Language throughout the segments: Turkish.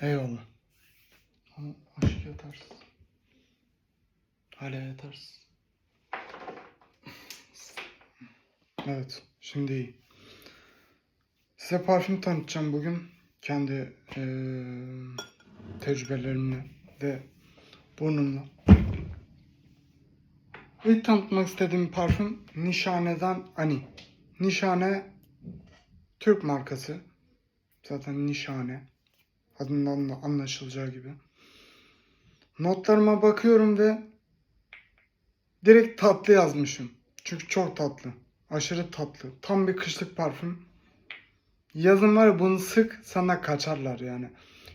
Eyvallah. Ama aşık yatarsın. Hala yatarsın. Evet, şimdi iyi. Size parfüm tanıtacağım bugün. Kendi eee, tecrübelerimle ve burnumla. İlk tanıtmak istediğim parfüm Nişane'den Ani. Nişane Türk markası. Zaten Nişane. Adından da anlaşılacağı gibi. Notlarıma bakıyorum ve direkt tatlı yazmışım. Çünkü çok tatlı. Aşırı tatlı. Tam bir kışlık parfüm. Yazın var ya bunu sık sana kaçarlar yani.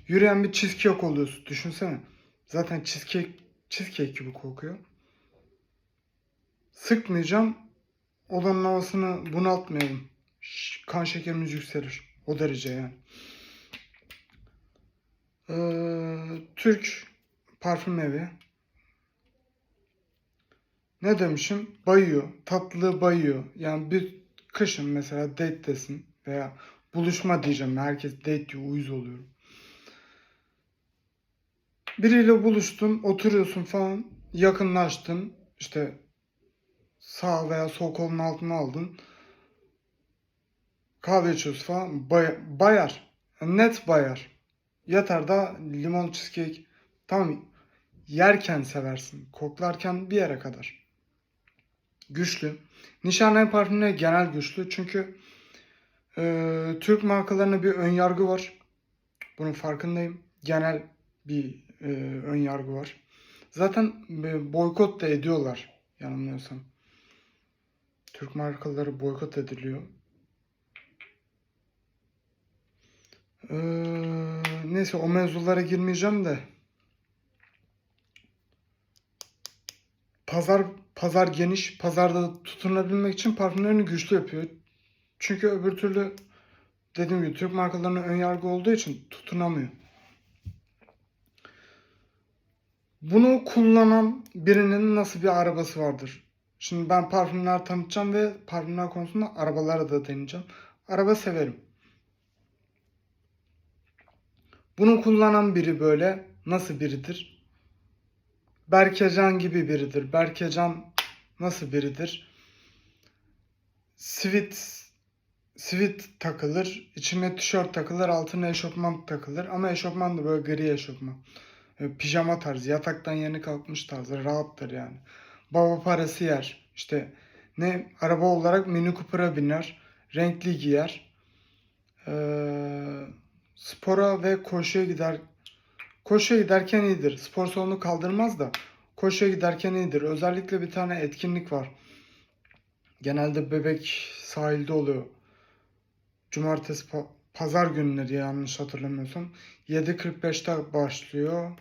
Yürüyen bir cheesecake oluyorsun. Düşünsene. Zaten cheesecake, cheesecake gibi kokuyor. Sıkmayacağım. Odanın havasını bunaltmayalım. Ş- Kan şekerimiz yükselir. O derece yani. Ee, Türk parfüm evi. Ne demişim? Bayıyor. Tatlı bayıyor. Yani bir kışın mesela date'desin veya buluşma diyeceğim. Herkes date diyor. Uyuz oluyorum. Biriyle buluştun, oturuyorsun falan. Yakınlaştın. İşte sağ veya sol kolun altına aldın. Kahve içiyorsun falan. Bay- bayar. Net bayar. Yatar da limon cheesecake. Tamam yerken seversin. Koklarken bir yere kadar. Güçlü. Nişanlı parfümleri genel güçlü. Çünkü e, Türk markalarına bir ön yargı var. Bunun farkındayım. Genel bir e, ön yargı var. Zaten e, boykot da ediyorlar yanılmıyorsam. Türk markaları boykot ediliyor. Ee, neyse o mevzulara girmeyeceğim de. Pazar pazar geniş. Pazarda tutunabilmek için parfümlerini güçlü yapıyor. Çünkü öbür türlü dediğim gibi Türk markalarına ön yargı olduğu için tutunamıyor. Bunu kullanan birinin nasıl bir arabası vardır? Şimdi ben parfümler tanıtacağım ve parfümler konusunda arabalara da deneyeceğim. Araba severim. Bunu kullanan biri böyle nasıl biridir? Berkecan gibi biridir. Berkecan nasıl biridir? Sweat sweat takılır, içine tişört takılır, altına eşofman takılır ama eşofman da böyle gri eşofman. Pijama tarzı, yataktan yeni kalkmış tarzı, rahattır yani. Baba parası yer. İşte ne araba olarak Mini Cooper'a biner, renkli giyer. Ee, spora ve koşuya gider. Koşuya giderken iyidir. Spor salonu kaldırmaz da koşuya giderken iyidir. Özellikle bir tane etkinlik var. Genelde bebek sahilde oluyor. Cumartesi pa- pazar günleri yanlış hatırlamıyorsam. 7.45'te başlıyor.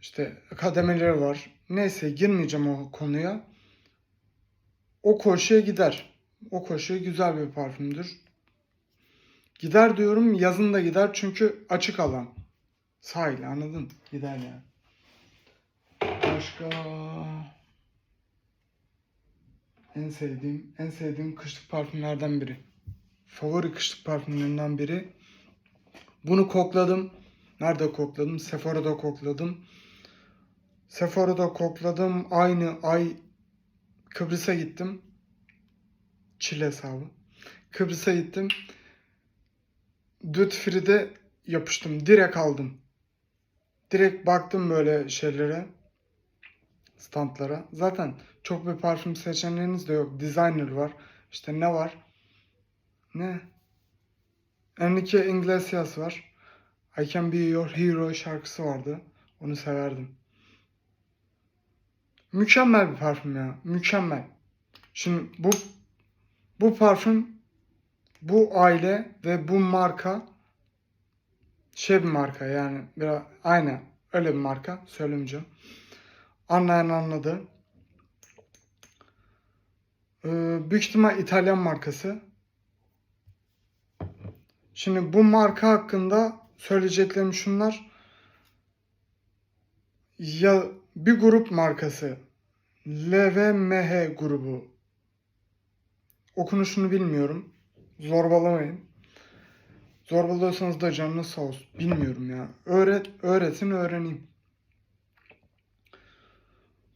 İşte kademeleri var. Neyse girmeyeceğim o konuya. O koşuya gider. O koşuya güzel bir parfümdür. Gider diyorum yazın da gider çünkü açık alan. Sahil anladın? Gider yani. Başka en sevdiğim en sevdiğim kışlık parfümlerden biri. Favori kışlık parfümlerinden biri. Bunu kokladım. Nerede kokladım? Sephora'da kokladım. Sephora'da kokladım. Aynı ay Kıbrıs'a gittim. Çile hesabı. Kıbrıs'a gittim. Duty Free'de yapıştım. Direkt aldım. Direkt baktım böyle şeylere. Standlara. Zaten çok bir parfüm seçeneğiniz de yok. Designer var. İşte ne var? Ne? Enrique Iglesias var. I Can Be Your Hero şarkısı vardı. Onu severdim. Mükemmel bir parfüm ya. Mükemmel. Şimdi bu bu parfüm bu aile ve bu marka şey bir marka yani biraz aynen öyle bir marka söylemeyeceğim. Anlayan anladı. Ee, büyük ihtimal İtalyan markası. Şimdi bu marka hakkında söyleyeceklerim şunlar. Ya bir grup markası LVMH grubu okunuşunu bilmiyorum. Zorbalamayın. Zorbalıyorsanız da canınız sağ olsun. Bilmiyorum ya. Öğret, öğretin öğreneyim.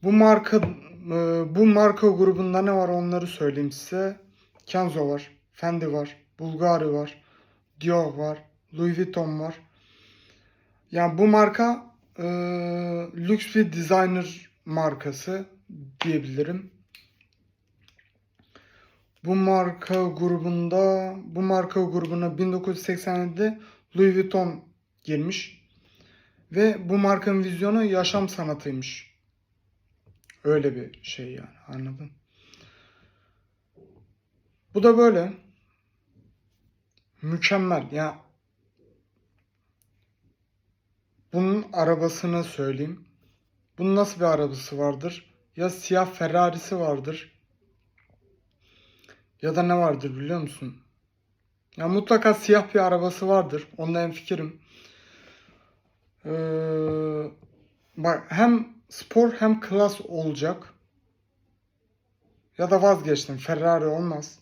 Bu marka e, bu marka grubunda ne var onları söyleyeyim size. Kenzo var, Fendi var, Bulgari var, Dior var, Louis Vuitton var. Yani bu marka e, lüks bir designer markası diyebilirim. Bu marka grubunda bu marka grubuna 1987'de Louis Vuitton girmiş. Ve bu markanın vizyonu yaşam sanatıymış. Öyle bir şey yani anladın? Bu da böyle. Mükemmel. Ya bunun arabasını söyleyeyim. Bunun nasıl bir arabası vardır? Ya siyah Ferrari'si vardır. Ya da ne vardır biliyor musun? Ya mutlaka siyah bir arabası vardır. Ondan hemfikirim. Ee, bak hem spor hem klas olacak. Ya da vazgeçtim. Ferrari olmaz.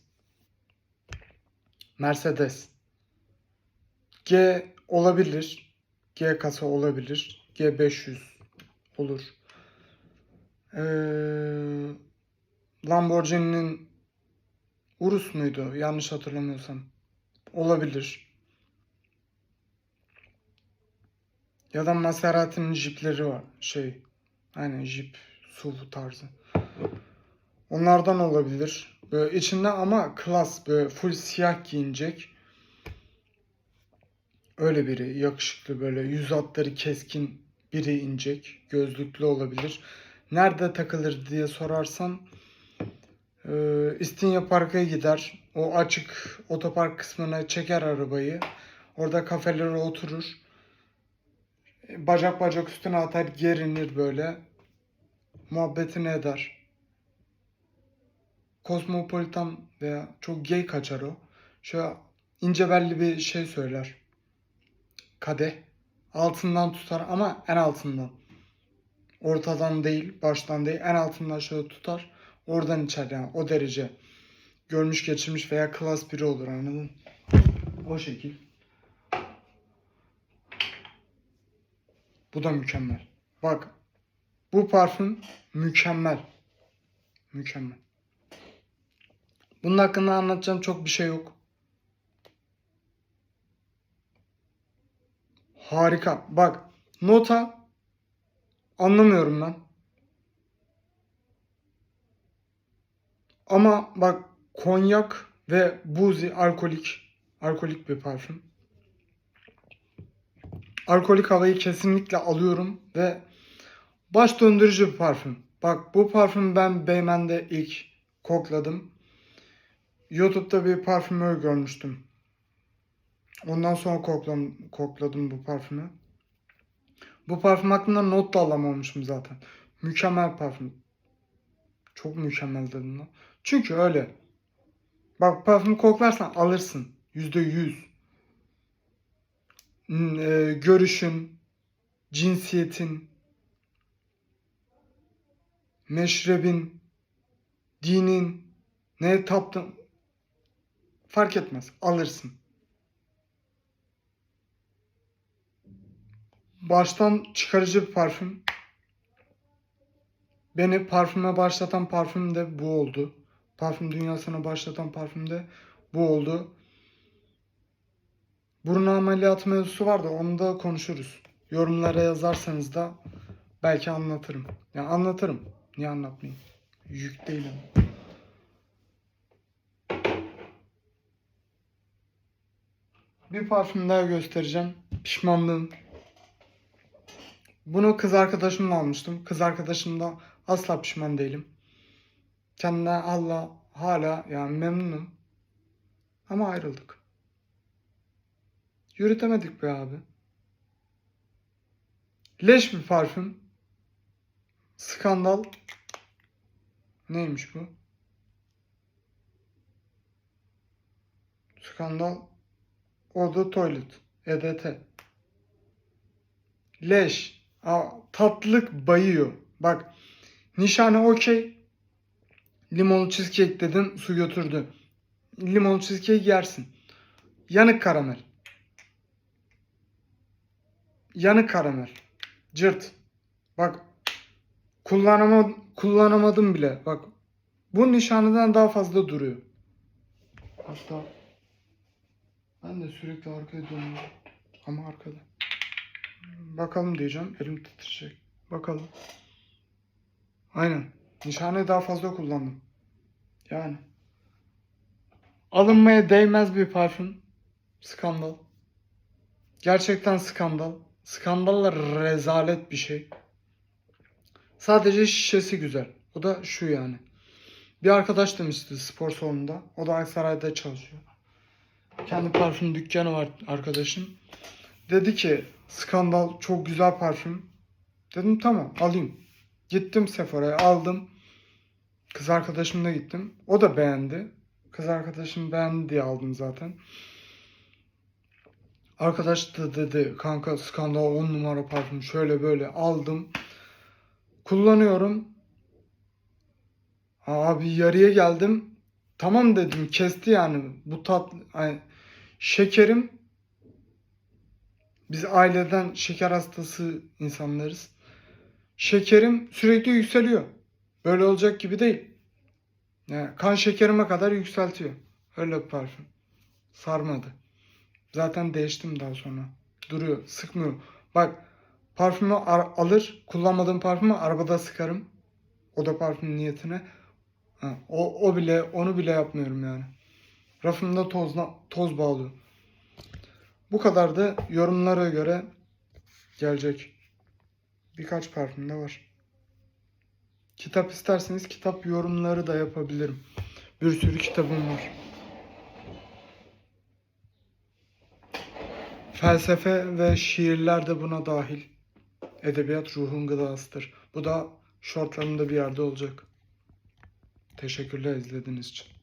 Mercedes. G olabilir. G kasa olabilir. G500 olur. Ee, Lamborghini'nin Urus muydu? Yanlış hatırlamıyorsam. Olabilir. Ya da Maserati'nin jipleri var. Şey. Aynen jip. SUV tarzı. Onlardan olabilir. Böyle içinde ama klas. Böyle full siyah giyinecek. Öyle biri. Yakışıklı böyle. Yüz hatları keskin biri inecek. Gözlüklü olabilir. Nerede takılır diye sorarsan ee, İstinye Park'a gider. O açık otopark kısmına çeker arabayı. Orada kafelere oturur. Bacak bacak üstüne atar gerinir böyle. Muhabbetini eder. Kozmopolitan veya çok gay kaçar o. Şöyle ince belli bir şey söyler. Kadeh. Altından tutar ama en altından. Ortadan değil, baştan değil, en altından şöyle tutar. Oradan içer yani o derece. Görmüş geçirmiş veya klas biri olur anladın? O şekil. Bu da mükemmel. Bak bu parfüm mükemmel. Mükemmel. Bunun hakkında anlatacağım çok bir şey yok. Harika. Bak nota anlamıyorum ben. Ama bak konyak ve buzi alkolik alkolik bir parfüm. Alkolik havayı kesinlikle alıyorum ve baş döndürücü bir parfüm. Bak bu parfüm ben Beymen'de ilk kokladım. YouTube'da bir parfümör görmüştüm. Ondan sonra koklam, kokladım bu parfümü. Bu parfüm hakkında not da alamamışım zaten. Mükemmel parfüm. Çok mükemmel dedim lan. Çünkü öyle. Bak parfüm koklarsan alırsın. Yüzde yüz. Hmm, e, Görüşün, cinsiyetin, meşrebin, dinin, ne taptın fark etmez. Alırsın. Baştan çıkarıcı bir parfüm. Beni parfüme başlatan parfüm de bu oldu. Parfüm dünyasına başlatan parfüm de bu oldu. Burun ameliyatı mevzusu var da onu da konuşuruz. Yorumlara yazarsanız da belki anlatırım. Ya anlatırım. Niye anlatmayayım? Yük değilim. Bir parfüm daha göstereceğim. Pişmanlığım. Bunu kız arkadaşımla almıştım. Kız arkadaşımda asla pişman değilim. Kendine Allah hala yani memnunum. Ama ayrıldık. Yürütemedik be abi. Leş bir parfüm. Skandal. Neymiş bu? Skandal. Oda Toilet. EDT. Leş. Aa, tatlılık bayıyor. Bak. Nişane okey. Limonlu cheesecake dedin su götürdü. Limonlu cheesecake yersin. Yanık karamel. yanık karamel. Cırt. Bak kullanama, kullanamadım bile. Bak bu nişanlıdan daha fazla duruyor. Hatta ben de sürekli arkaya dönüyorum. Ama arkada. Bakalım diyeceğim. Elim titreyecek. Bakalım. Aynen. Nişaneyi daha fazla kullandım. Yani. Alınmaya değmez bir parfüm. Skandal. Gerçekten skandal. Skandallar rezalet bir şey. Sadece şişesi güzel. O da şu yani. Bir arkadaş demişti spor salonunda. O da Aksaray'da çalışıyor. Kendi parfüm dükkanı var arkadaşım. Dedi ki skandal çok güzel parfüm. Dedim tamam alayım. Gittim Sephora'ya aldım. Kız arkadaşımla gittim. O da beğendi. Kız arkadaşım beğendi diye aldım zaten. Arkadaş da dedi kanka skandal 10 numara parfüm şöyle böyle aldım. Kullanıyorum. Abi yarıya geldim. Tamam dedim kesti yani bu tat ay, şekerim biz aileden şeker hastası insanlarız. Şekerim sürekli yükseliyor. Böyle olacak gibi değil. Yani kan şekerime kadar yükseltiyor. Öyle bir parfüm. Sarmadı. Zaten değiştim daha sonra. Duruyor, sıkmıyor. Bak parfümü ar- alır, kullanmadığım parfümü arabada sıkarım. O da parfüm niyetine. Ha, o, o bile, onu bile yapmıyorum yani. Rafımda tozla, toz bağlıyor. Bu kadar da yorumlara göre gelecek. Birkaç parfüm de var. Kitap isterseniz kitap yorumları da yapabilirim. Bir sürü kitabım var. Felsefe ve şiirler de buna dahil. Edebiyat ruhun gıdasıdır. Bu da shortlarımda bir yerde olacak. Teşekkürler izlediğiniz için.